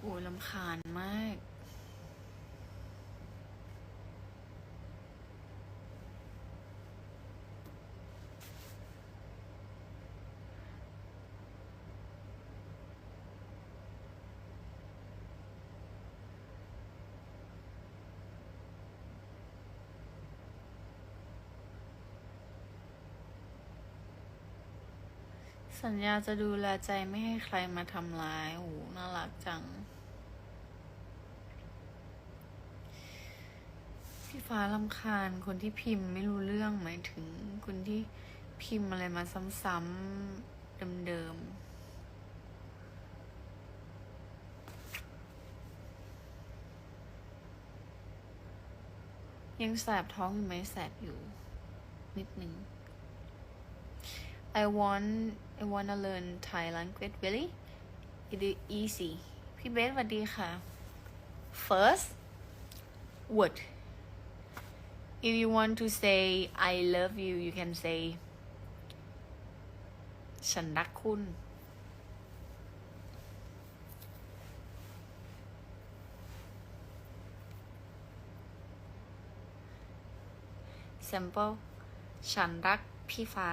โอ้ยลำคาญมาก สัญญาจะดูแลใจไม่ให้ใครมาทำร้าย โอ้หน่ารักจัง พี่ ฟ้าลำคาญคนที่พิมพ์ไม่รู้เรื่องหมายถึงคนที่พิมพ์อะไรมาซ้ำๆเดิมๆยังแสบท้องอยู่ไหมแสบอยู่ นิดนึง I want I wanna learn Thai language really it is easy พี่เบสสวัสดีค่ะ first word if you want to say I love you you can say ฉันรักคุณ simple ฉันรักพี่ฟ้า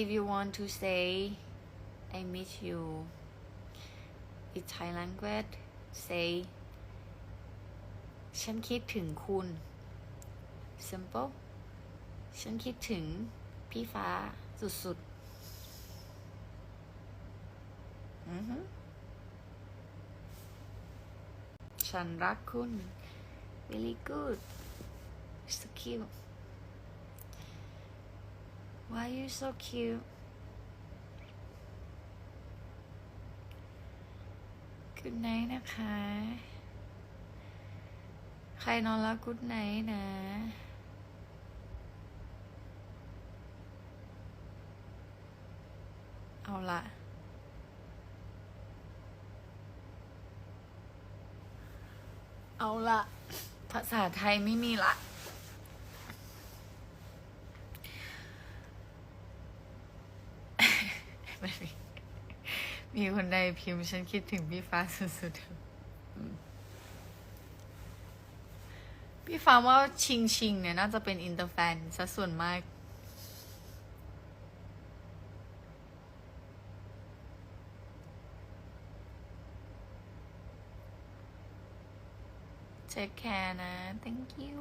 if you want to say I miss you in Thai language say ฉันคิดถึงคุณ simple ฉันคิดถึงพี่ฟ้าสุดๆ อือฮึฉันรักคุณ really good so cute why you so cute good night นะคะ รนอนแล้ว good night นะเอาละ เอาละ ภาษาไทยไม่มีละไม่มีมีคนใดพิมพ์ฉันคิดถึงพี่ฟ้าสุดๆอืม พี่ฟ้าว่าชิงชิงเนี่ยน่าจะเป็นอินเตอร์แฟนซะส่วนมาก Take care นะ thank you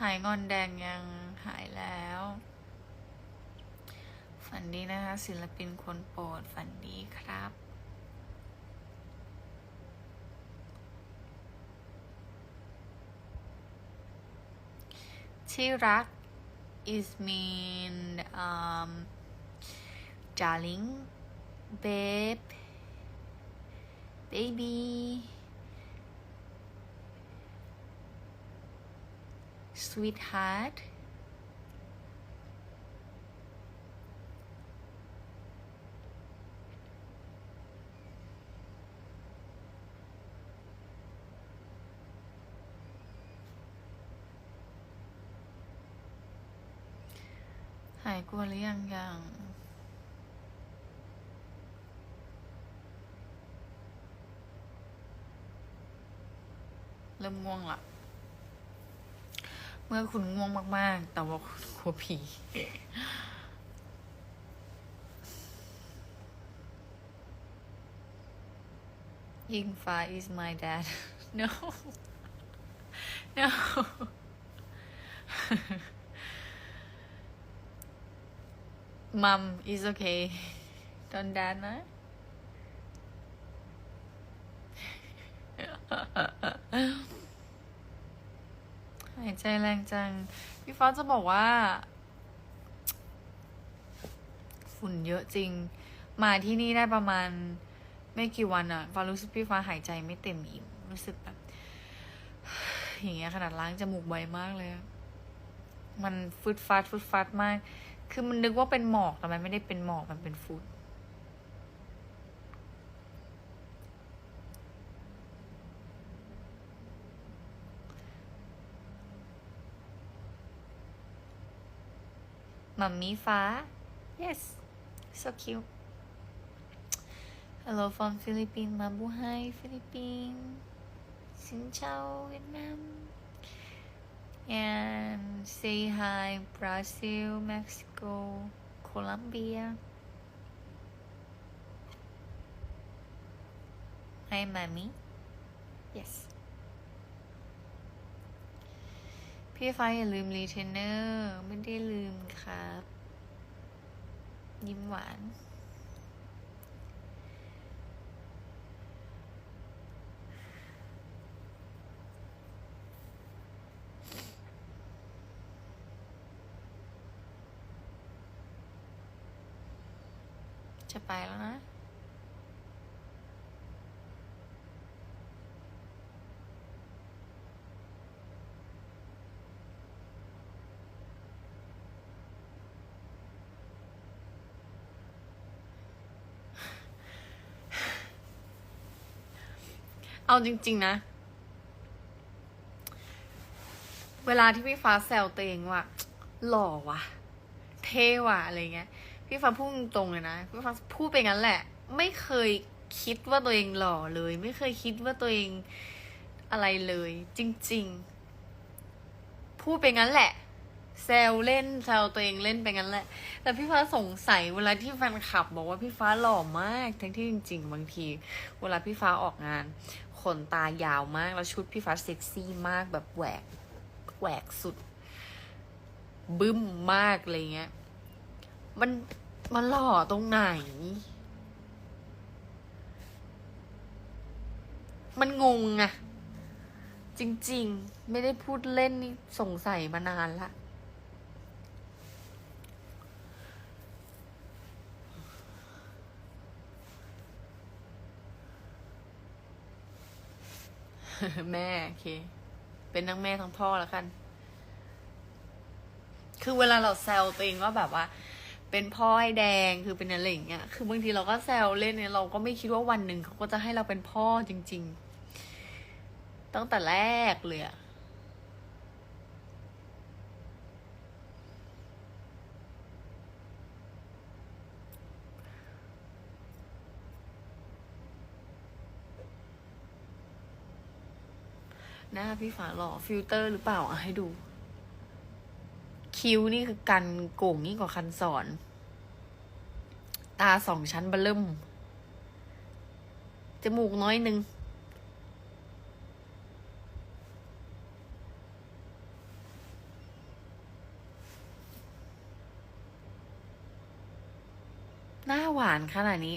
หายงอนแดงยังหายแล้ว ฝันดีนะคะ ศิลปินคนโปรดฝันดีครับที่รัก is mean um darling babe baby sweetheart หายกลัวหรือยังยังเริ่มง่วงละ เมื่อคุณง่วงมาก ๆ แต่ว่าคุณกลัวผียิงฟ้า is my dad no no mom is okay don't dad นะ ใจแรงจัง พี่ฟ้าจะบอกว่า ฝุ่นเยอะจริง มาที่นี่ได้ประมาณ ไม่กี่วันอะฟ้ารู้สึกพี่ฟ้าหายใจไม่เต็มอิ่มรู้สึกแบบอย่างเงี้ยขนาดล้างจมูกบ่อยมากเลยมันฟึดฟัดฟึดฟัดมาก คือมันนึกว่าเป็นหมอกแต่มันไม่ได้เป็นหมอกมันเป็นฝุ่น มัมมี่ฟ้า yes so cute hello from Philippines มาบูไฮฟิลิปปินส์สินเจ้าเวียดนาม and say hi Brazil Mexico Colombia hi mommy yes พี่ฟ้าอย่าลืมรีเทนเนอร์ ไม่ได้ลืมครับ ยิ้มหวาน จะไปแล้วนะ เอาจริง ๆ นะ เวลาที่พี่ฟ้าแซวตัวเองว่า หล่อว่ะเท่ว่ะอะไรเงี้ย พี่ฟ้าพูดตรงๆเลยนะ พี่ฟ้าพูดไปงั้นแหละ ไม่เคยคิดว่าตัวเองหล่อเลย ไม่เคยคิดว่าตัวเองอะไรเลย จริง ๆ พูดไปงั้นแหละแซวเล่นแซวตัวเองเล่นไปงั้นแหละ แต่พี่ฟ้าสงสัยเวลาที่แฟนคลับ บอกว่าพี่ฟ้าหล่อมาก ทั้งที่จริง ๆ บางที เวลาพี่ฟ้าออกงาน ขนตายาวมาก แล้วชุดพี่ฟ้าเซ็กซี่มากแบบแหวกแหวกสุด บึ้มมากอะไรเงี้ย มันมันหล่อตรงไหน มันงงอะจริง ๆ ไม่ได้พูดเล่นนี่สงสัยมานานละ แม่โอเค เป็นทั้งแม่ทั้งพ่อแล้วกัน คือเวลาเราแซวตัวเองว่าแบบว่า เป็นพ่อให้แดงคือเป็นอะไรอย่างเงี้ย คือบางทีเราก็แซวเล่นเนี่ยเราก็ไม่คิดว่าวันหนึ่งเขาก็จะให้เราเป็นพ่อจริง ๆ ตั้งแต่แรกเลยอะ หน้าพี่ฝาหล่อฟิลเตอร์หรือเปล่าอะให้ดู คิ้วนี่คือกันโก่งยิ่งกว่าคันสอน ตาสองชั้นเบลเริ่มจมูกน้อยหนึ่งหน้าหวานขนาดนี้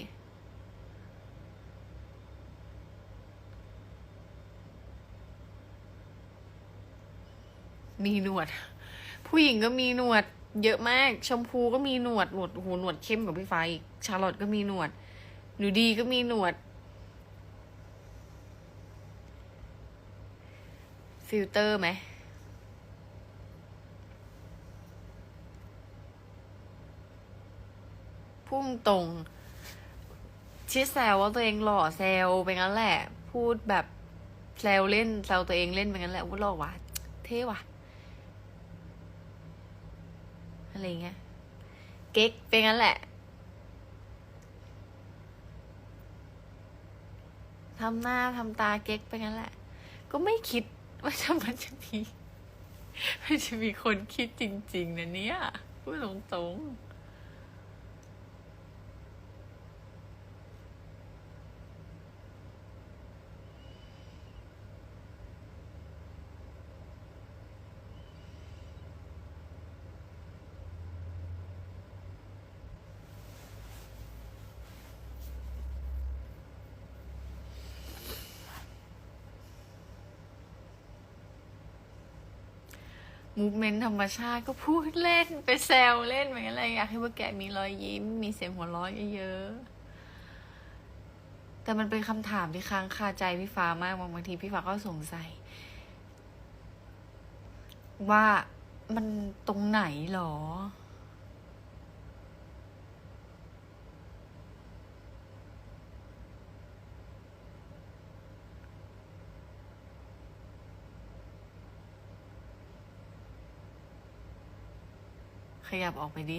มีหนวด ผู้หญิงก็มีหนวด เยอะมาก ชมพูก็มีหนวดหนวดโอ้โหนวดเข้มกว่าพี่ฟ้าอีกชาร์ลอตก็มีหนวดหนูดีก็มีหนวด ฟิลเตอร์ไหมพุ่งตรงชิดแซวว่าตัวเองหล่อแซวไปงั้นแหละ พูดแบบแซวเล่นแซวตัวเองเล่นไปงั้นแหละว่าหล่อว่ะเท่ว่ะ อะไรเงี้ย เก๊กเป็นงั้นแหละทำหน้าทำตาเก๊กไปงั้นแหละ ก็ไม่คิดว่าจะมันจะมีมันจะมีคนคิดจริง ๆนะเนี่ยพูดตรงๆ มูฟเมนต์ธรรมชาติก็พูดเล่นไปแซวเล่นเหมือนอะไรอยากให้พวกแกมีรอยยิ้ม มีเสียงหัวเราะเยอะๆแต่มันเป็นคำถามที่ค้างคาใจพี่ฟ้ามากบางทีพี่ฟ้าก็สงสัย ว่ามันตรงไหนหรอ ขยับออกไปดิ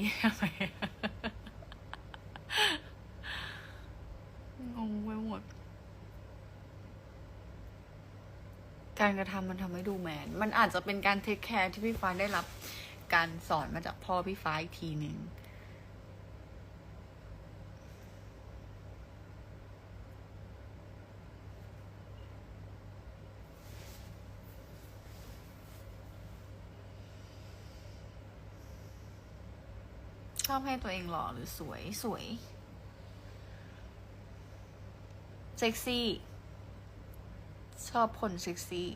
งงไปหมด การกระทำมันทำให้ดูแมน มันอาจจะเป็นการเทคแคร์ที่พี่ฟ้าได้รับ การสอนมาจากพ่อพี่ฟ้าอีกทีหนึ่ง อบให้ตัวเองหล่อหรือสวยสวยเซ็กซี่ ชอบคนเซ็กซี่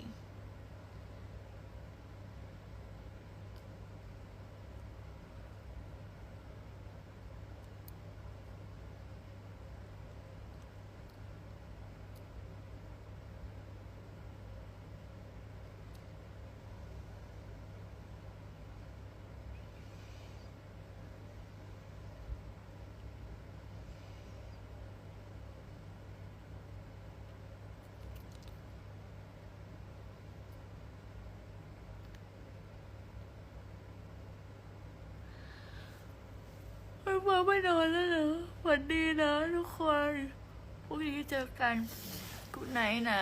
ไม่มาไม่นอนแล้วเหรอสวัสดีนะทุกคนพรุ่งนี้เจอกันกูไหนนะ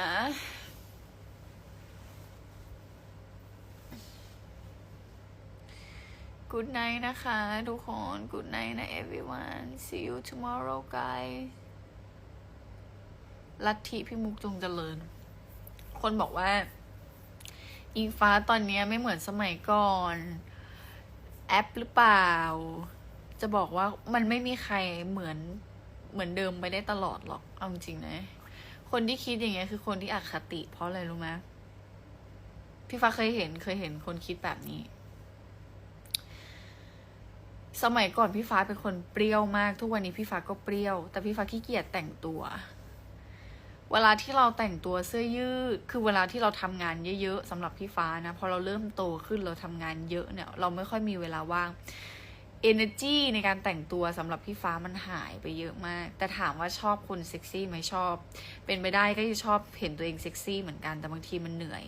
Good night นะคะทุกคน Good night นะ everyone see you tomorrow guys ลัทธิพี่มุกจงเจริญ คนบอกว่า อิงฟ้าตอนนี้ไม่เหมือนสมัยก่อน แอปหรือเปล่า จะบอกว่ามันไม่มีใครเหมือนเหมือนเดิมไปได้ตลอดหรอก เอาจริงๆนะ คนที่คิดอย่างเงี้ยคือคนที่อคติ เพราะอะไรรู้ไหมพี่ฟ้าเคยเห็นเคยเห็นคนคิดแบบนี้ สมัยก่อนพี่ฟ้าเป็นคนเปรี้ยวมาก ทุกวันนี้พี่ฟ้าก็เปรี้ยว แต่พี่ฟ้าขี้เกียจแต่งตัว เวลาที่เราแต่งตัวเสื้อยืด คือเวลาที่เราทำงานเยอะๆสำหรับพี่ฟ้านะ พอเราเริ่มโตขึ้นเราทำงานเยอะเนี่ย เราไม่ค่อยมีเวลาว่าง energy ในการแต่งตัวสำหรับพี่ฟ้ามันหายไปเยอะมาก แต่ถามว่าชอบคนเซ็กซี่ไหมชอบ เป็นไปได้ก็จะชอบเห็นตัวเองเซ็กซี่เหมือนกันแต่บางทีมันเหนื่อย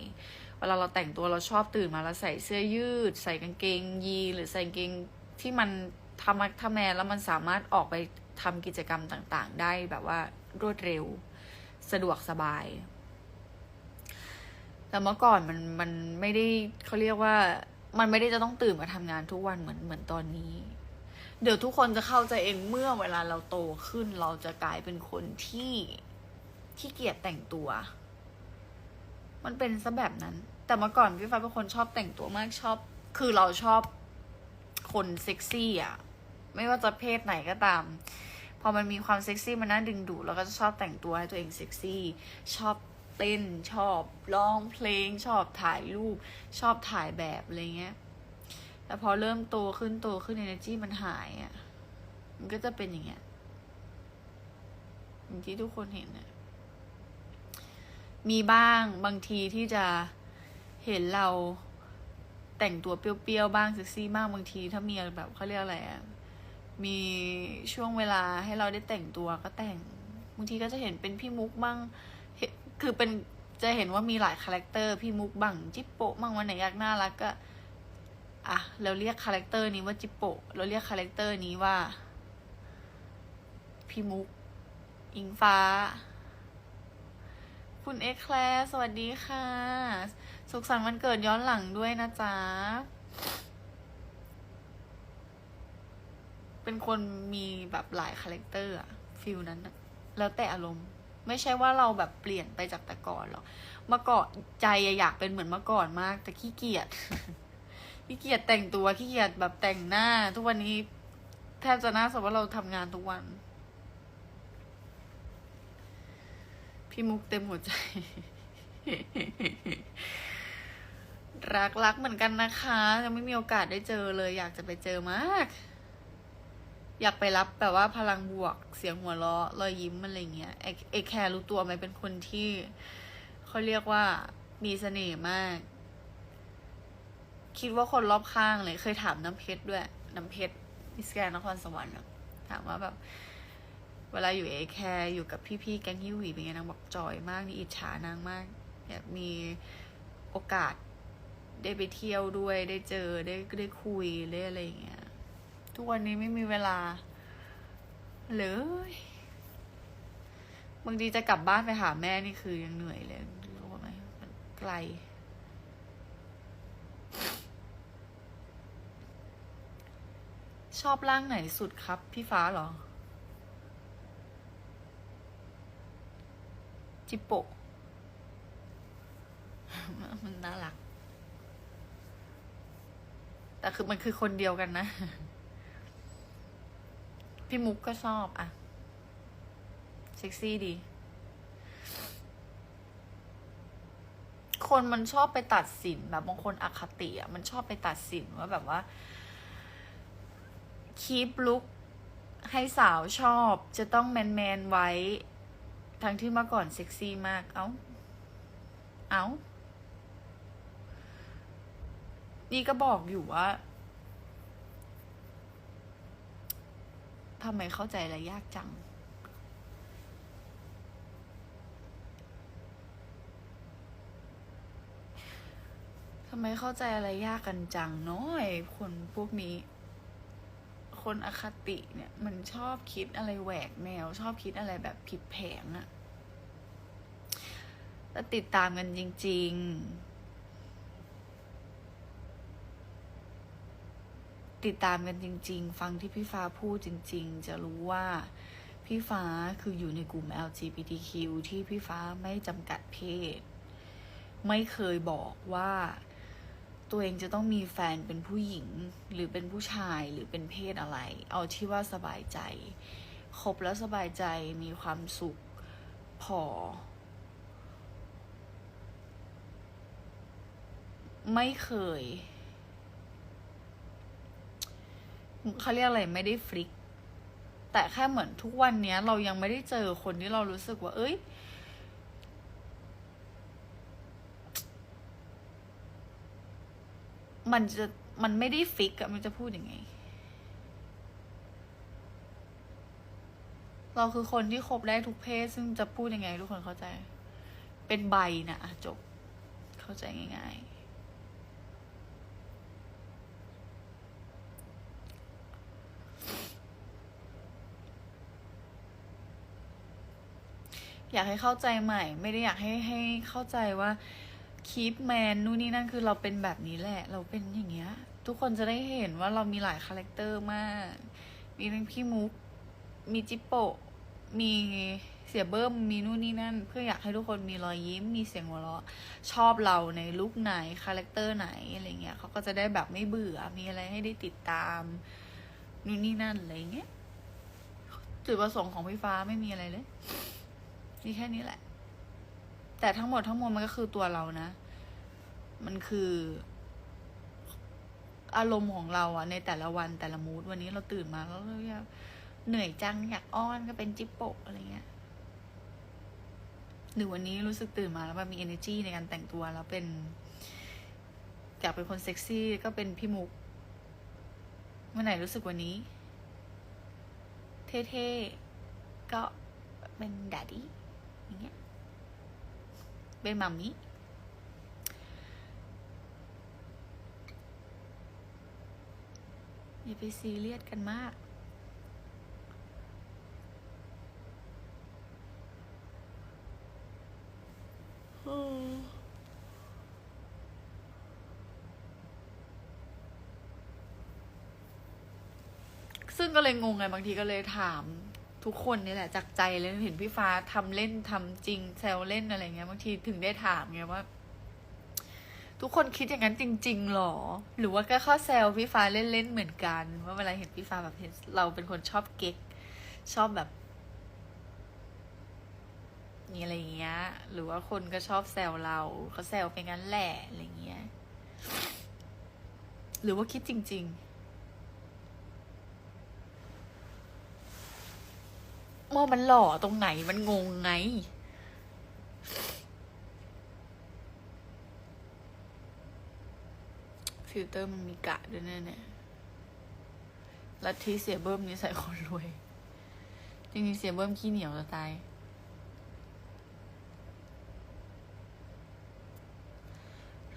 เวลาเราแต่งตัวเราชอบตื่นมาแล้วใส่เสื้อยืด ใส่กางเกงยีหรือใส่กางเกงที่มันทำมัดทำแมนแล้วมันสามารถออกไปทำกิจกรรมต่างๆ ได้แบบว่ารวดเร็ว สะดวกสบาย แต่เมื่อก่อนมันมันไม่ได้เขาเรียกว่า มันไม่ได้จะต้องตื่นมาทำงานทุกวันเหมือนเหมือนตอนนี้ เดี๋ยวทุกคนจะเข้าใจเองเมื่อเวลาเราโตขึ้น เราจะกลายเป็นคนที่ขี้เกียจแต่งตัว มันเป็นซะแบบนั้น แต่เมื่อก่อนพี่ฟ้าเป็นคนชอบแต่งตัวมากชอบ คือเราชอบคนเซ็กซี่อะ ไม่ว่าจะเพศไหนก็ตาม พอมันมีความเซ็กซี่มันน่าดึงดูดเราก็จะชอบแต่งตัวให้ตัวเองเซ็กซี่ ชอบ เต้นชอบร้องเพลง ชอบถ่ายรูป ชอบถ่ายแบบอะไรเงี้ยแต่พอเริ่มโตขึ้นโตขึ้น energy มันหายอะ มันก็จะเป็นอย่างเงี้ยอย่างที่ทุกคนเห็นน่ะมีบ้างบางทีที่จะเห็นเราแต่งตัวเปรี้ยวๆบ้างเซ็กซี่บ้างบางทีถ้ามีแบบเขาเรียกอะไรอะมีช่วงเวลาให้เราได้แต่งตัวก็แต่งบางทีก็จะเห็นเป็นพี่มุกบ้าง คือเป็นจะเห็นว่ามีหลายคาแรคเตอร์พี่มุกบ้างจิปโปะบ้างวันไหนอยากน่ารักก็อะเราเรียกคาแรคเตอร์นี้ว่าจิปโปะเราเรียกคาแรคเตอร์นี้ว่า พี่มุก อิงฟ้า คุณเอ็กแคลร์สวัสดีค่ะ สุขสันต์วันเกิดย้อนหลังด้วยนะจ๊ะ เป็นคนมีแบบหลายคาแรคเตอร์อะฟิลนั้นอะแล้วแต่อารมณ์ ไม่ใช่ว่าเราแบบเปลี่ยนไปจากแต่ก่อนหรอกมื่อก่อใจอยากเป็นเหมือนเมื่อก่อนมาก แต่ขี้เกียจขี้เกียจแต่งตัวขี้เกียจแบบแต่งหน้า ทุกวันนี้แทบจะน่าสมว่าเราทำงานทุกวัน พี่มุกเต็มหัวใจ รักรักเหมือนกันนะคะยังไม่มีโอกาสได้เจอเลย อยากจะไปเจอมาก อยากไปรับแบบว่าพลังบวกเสียงหัวเราะรอยยิ้มอะไรเงี้ยไอไอแคร์รู้ตัวไหมเป็นคนที่เขาเรียกว่ามีเสน่ห์มาก คิดว่าคนรอบข้างเลย เคยถามน้ำเพชรด้วย น้ำเพชรมิสแกรนด์นครสวรรค์ถามว่าแบบ เวลาอยู่เอแคร์อยู่กับพี่ๆแก๊งฮิวหวีเป็นไงนางบอกจอยมากนี่อิจฉานางมากอยากมีโอกาสได้ไปเที่ยวด้วยได้เจอได้ได้คุยได้อะไรอย่างเงี้ย ทุกวันนี้ไม่มีเวลาเลยบางทีจะกลับบ้านไปหาแม่นี่คือยังเหนื่อยเลยรู้ไหมมันไกล ชอบร่างไหนสุดครับ พี่ฟ้าหรอ จิปโป มันน่ารัก แต่คือมันคือคนเดียวกันนะ พี่มุกก็ชอบอะเซ็กซี่ดี คนมันชอบไปตัดสินแบบบางคนอคติอะมันชอบไปตัดสินว่าแบบว่า คีปลุกให้สาวชอบจะต้องแมนแมนๆไว้ ทั้งที่เมื่อก่อนเซ็กซี่มาก เอ้า เอ้า นี่ก็บอกอยู่ว่า ทำไมเข้าใจอะไรยากจัง ทำไมเข้าใจอะไรยากกันจังเนาะไอ้คนพวกนี้ คนอคติเนี่ยมันชอบคิดอะไรแหวกแนว ชอบคิดอะไรแบบผิดแผงอะแล้วติดตามกันจริง ๆ ติดตามกันจริง ๆ ฟังที่พี่ฟ้าพูดจริง ๆ จะรู้ว่าพี่ฟ้าคืออยู่ในกลุ่ม LGBTQ ที่พี่ฟ้าไม่จำกัดเพศ ไม่เคยบอกว่าตัวเองจะต้องมีแฟนเป็นผู้หญิงหรือเป็นผู้ชายหรือเป็นเพศอะไร เอาที่ว่าสบายใจ คบแล้วสบายใจมีความสุขพอ ไม่เคย เขาเรียกอะไรไม่ได้ฟลิก แต่แค่เหมือนทุกวันเนี้ย เรายังไม่ได้เจอคนที่เรารู้สึกว่า เอ้ย มันจะมันไม่ได้ฟิกอะมันจะพูดยังไง เราคือคนที่คบได้ทุกเพศ ซึ่งจะพูดยังไง ทุกคนเข้าใจ เป็นใบนะอะจบ เข้าใจง่าย ๆ อยากให้เข้าใจใหม่ ไม่ได้อยากให้ให้เข้าใจว่าคีปแมนนู่นนี่นั่นคือเราเป็นแบบนี้แหละ เราเป็นอย่างเงี้ย ทุกคนจะได้เห็นว่าเรามีหลายคาแรคเตอร์มาก มีทั้งพี่มุก มีจิปโปมีเสียเบิ้มมีนู่นนี่นั่น เพื่ออยากให้ทุกคนมีรอยยิ้มมีเสียงหัวเราะชอบเราในลุคไหนคาแรคเตอร์ไหนอะไรเงี้ยเขาก็จะได้แบบไม่เบื่อมีอะไรให้ได้ติดตามนู่นนี่นั่นอะไรเงี้ยจุดประสงค์ของพี่ฟ้าไม่มีอะไรเลย มีแค่นี้แหละ แต่ทั้งหมดทั้งมวลมันก็คือตัวเรานะ มันคือ อารมณ์ของเราอะในแต่ละวันแต่ละมูดวันนี้เราตื่นมาแล้วเราอยากเหนื่อยจังอยากอ้อนก็เป็นจิปโปะอะไรเงี้ยหรือวันนี้รู้สึกตื่นมาแล้วแบบมี energy ในการแต่งตัวแล้วเป็นอยากเป็นคนเซ็กซี่ก็เป็นพี่มุกวันไหนรู้สึกวันนี้ เท่ๆ ก็เป็นดัดดี้ อย่างเงี้ยเป็นมัมมี่อย่าไปซีเรียสกันมาก ซึ่งก็เลยงงไงบางทีก็เลยถาม ทุกคนนี่แหละจากใจเลยเห็นพี่ฟ้าทำเล่นทำจริงแซวเล่นอะไรเงี้ยบางทีถึงได้ถามไงว่า ทุกคนคิดอย่างนั้นจริงๆหรอ หรือว่าก็ข้อแซวพี่ฟ้าเล่นๆเหมือนกันว่าเวลาเห็นพี่ฟ้าแบบเห็นเราเป็นคนชอบเก๊กชอบแบบนี่อะไรเงี้ย หรือว่าคนก็ชอบแซวเราเขาแซวไปงั้นแหละอะไรเงี้ย หรือว่าคิดจริง ๆ ว่ามันหล่อตรงไหนมันงงไง ฟิลเตอร์มันมีกะด้วยแน่เนี่ยลัทธิเสียเบิ้มนี่ใส่คนรวย จริงๆเสียเบิ้มขี้เหนียวจะตาย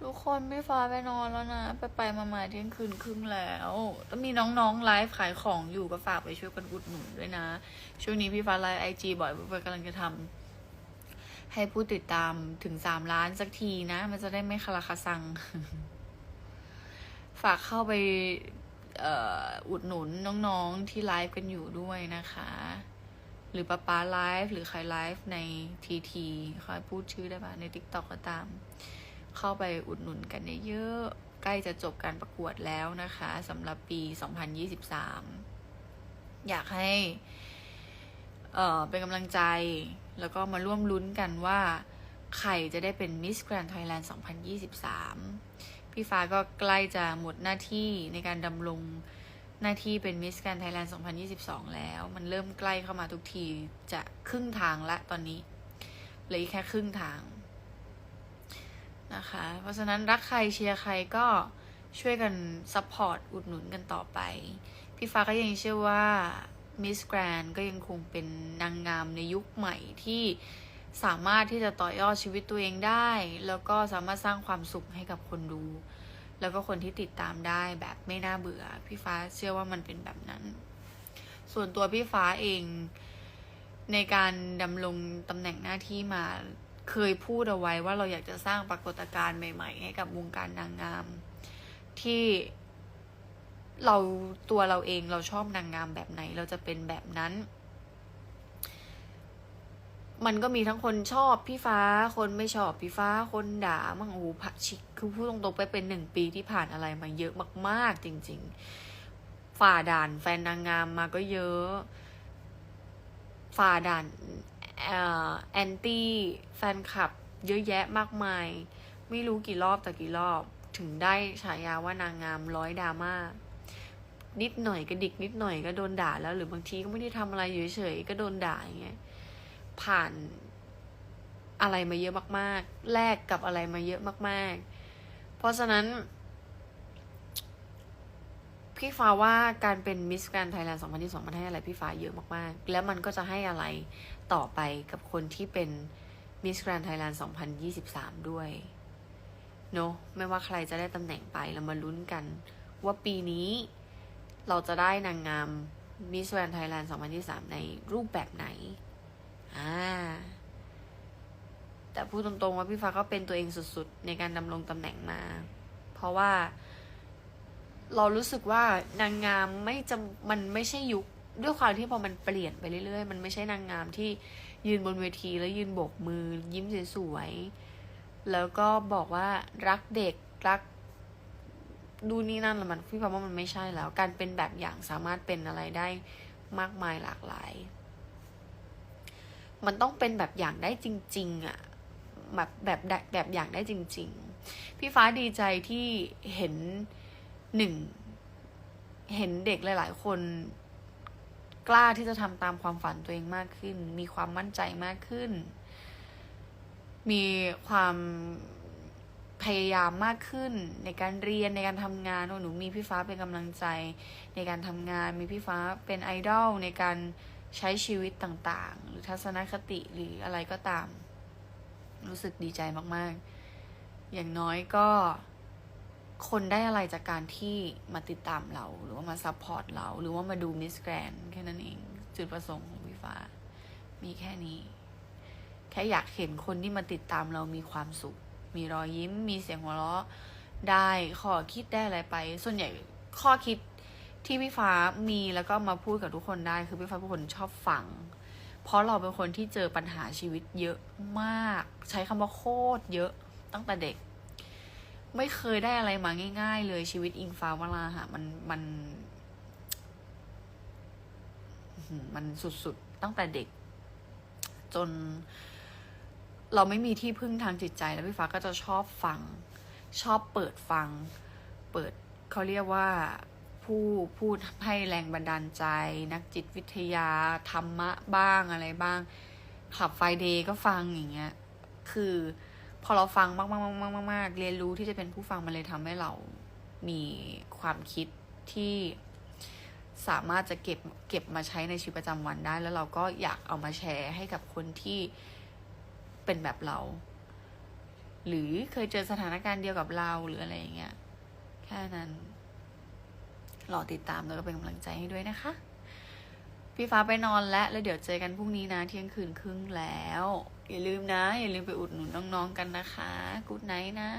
ร ทุ กคนพี่ฟ้าไปนอนแล้วนะ ไปไปมามาเที่ยงคืนครึ่งแล้วแล้วมีน้องๆไลฟ์ขายของอยู่ก็ฝากไปช่วยกันอุดหนุนด้วยนะ ช่วงนี้พี่ฟ้าไลฟ์ไอจีบ่อยพี่ฟ้ากำลังจะทำให้ผู้ติดตามถึงสามล้านสักทีนะ มันจะได้ไม่คาราคาซัง ฝากเข้าไปอุดหนุนน้องๆที่ไลฟ์กันอยู่ด้วยนะคะ หรือป้าป้าไลฟ์หรือใครไลฟ์ในทีทีคอยพูดชื่อได้ปะใน t ิ k t o k ก็ตาม เข้าไปอุดหนุนกันเยอะๆใกล้จะจบการประกวดแล้วนะคะสำหรับปี 2023 อยากให้เอ่อเป็นกำลังใจ แล้วก็มาร่วมลุ้นกันว่า ใครจะได้เป็น Miss Grand Thailand 2023 พี่ฟ้าก็ใกล้จะหมดหน้าที่ในการดำรงหน้าที่เป็น Miss Grand Thailand 2022 แล้ว มันเริ่มใกล้เข้ามาทุกทีจะครึ่งทางละตอนนี้เหลืออีกแค่ครึ่งทาง นะคะ เพราะฉะนั้นรักใครเชียร์ใครก็ช่วยกันซัพพอร์ตอุดหนุนกันต่อไป พี่ฟ้าก็ยังเชื่อว่า Miss Grand ก็ยังคงเป็นนางงามในยุคใหม่ที่สามารถที่จะต่อยอดชีวิตตัวเองได้ แล้วก็สามารถสร้างความสุขให้กับคนดู แล้วก็คนที่ติดตามได้แบบไม่น่าเบื่อ พี่ฟ้าเชื่อว่ามันเป็นแบบนั้น ส่วนตัวพี่ฟ้าเองในการดำรงตำแหน่งหน้าที่มา เคยพูดเอาไว้ว่าเราอยากจะสร้างปรากฏการณ์ใหม่ ๆ ให้กับวงการนางงาม ที่เราตัวเราเองเราชอบนางงามแบบไหน เราจะเป็นแบบนั้น มันก็มีทั้งคนชอบพี่ฟ้า คนไม่ชอบพี่ฟ้า คนด่ามั่งโอ้ผัดชิกคือพูดตรงๆไปเป็นหนึ่งปีที่ผ่านอะไรมาเยอะมาก ๆ จริง ๆ ฝ่าด่านแฟนนางงามมาก็เยอะ ฝ่าด่าน แอนตี้แฟนคลับเยอะแยะมากมาย ไม่รู้กี่รอบแต่กี่รอบถึงได้ฉายาว่านางงามร้อยดราม่านิดหน่อยกระดิกนิดหน่อยก็โดนด่าแล้วหรือบางทีก็ไม่ได้ทำอะไรเฉยๆก็โดนด่าอย่างเงี้ยผ่านอะไรมาเยอะมากๆ แลกกับอะไรมาเยอะมากๆ เพราะฉะนั้น พี่ฟ้าว่าการเป็นมิสแกรนไทยแลนด์2022มันให้อะไรพี่ฟ้าเยอะมากๆ แล้วมันก็จะให้อะไร ต่อไปกับคนที่เป็นมิสแกรนไทยแลนด์ 2023 ด้วยเนอะไม่ว่าใครจะได้ตำแหน่งไปเรามาลุ้นกัน ว่าปีนี้เราจะได้นางงามมิสแกรนไทยแลนด์ 2023 ในรูปแบบไหนอ่าแต่พูดตรงๆว่าพี่ฟ้าก็เป็นตัวเองสุดๆ ในการดำรงตำแหน่งมา เพราะว่า เรารู้สึกว่านางงามไม่จำมันไม่ใช่ยุค ด้วยความที่พอมันเปลี่ยนไปเรื่อยๆ มันไม่ใช่นางงามที่ยืนบนเวทีแล้วยืนโบกมือ ยิ้มสวยๆ แล้วก็บอกว่ารักเด็กรักดูนี่นั่นละมันพี่ฟ้าว่ามันไม่ใช่แล้ว การเป็นแบบอย่างสามารถเป็นอะไรได้มากมายหลากหลาย มันต้องเป็นแบบอย่างได้จริง ๆอะแบบแบบแบบอย่างได้จริง ๆ พี่ฟ้าดีใจที่เห็นหนึ่งเห็นเด็กหลาย ๆ คน กล้าที่จะทำตามความฝันตัวเองมากขึ้น มีความมั่นใจมากขึ้น มีความพยายามมากขึ้น ในการเรียนในการทำงานหนูมีพี่ฟ้าเป็นกำลังใจ ในการทำงานมีพี่ฟ้าเป็นไอดอลในการใช้ชีวิตต่างๆ หรือทัศนคติหรืออะไรก็ตาม รู้สึกดีใจมากๆ อย่างน้อยก็ คนได้อะไรจากการที่มาติดตามเรา หรือว่ามาซัพพอร์ตเรา หรือว่ามาดูมิสแกรนแค่นั้นเอง จุดประสงค์ของพี่ฟ้า มีแค่นี้ แค่อยากเห็นคนที่มาติดตามเรามีความสุข มีรอยยิ้ม มีเสียงหัวเราะ ได้ข้อคิดได้อะไรไป ส่วนใหญ่ข้อคิดที่พี่ฟ้ามีแล้วก็มาพูดกับทุกคนได้ คือพี่ฟ้าเป็นคนชอบฟัง เพราะเราเป็นคนที่เจอปัญหาชีวิตเยอะมาก ใช้คำว่าโคตรเยอะตั้งแต่เด็ก ไม่เคยได้อะไรมาง่าย ๆ เลยชีวิตอิงฟ้าวราค่ะมันมันมันสุดๆตั้งแต่เด็ก จน เราไม่มีที่พึ่งทางจิตใจแล้วพี่ฟ้าก็จะชอบฟัง ชอบเปิดฟัง เปิดเขาเรียกว่าผู้พูดให้แรงบันดาลใจ นักจิตวิทยา ธรรมะบ้างอะไรบ้างขับไฟเดย์ก็ฟังอย่างเงี้ย คือ พอเราฟังมากมากมากมากมากเรียนรู้ที่จะเป็นผู้ฟังมันเลยทำให้เรามีความคิดที่สามารถจะเก็บเก็บมาใช้ในชีวิตประจำวันได้ แล้วเราก็อยากเอามาแชร์ให้กับคนที่เป็นแบบเรา หรือเคยเจอสถานการณ์เดียวกับเราหรืออะไรอย่างเงี้ยแค่นั้นรอติดตามแล้วก็เป็นกำลังใจให้ด้วยนะคะ พี่ฟ้าไปนอนแล้วแล้วเดี๋ยวเจอกันพรุ่งนี้นะเที่ยงคืนครึ่งแล้ว อย่าลืมนะ อย่าลืมไปอุดหนุนน้องๆกันนะคะ กู๊ดไนท์นะ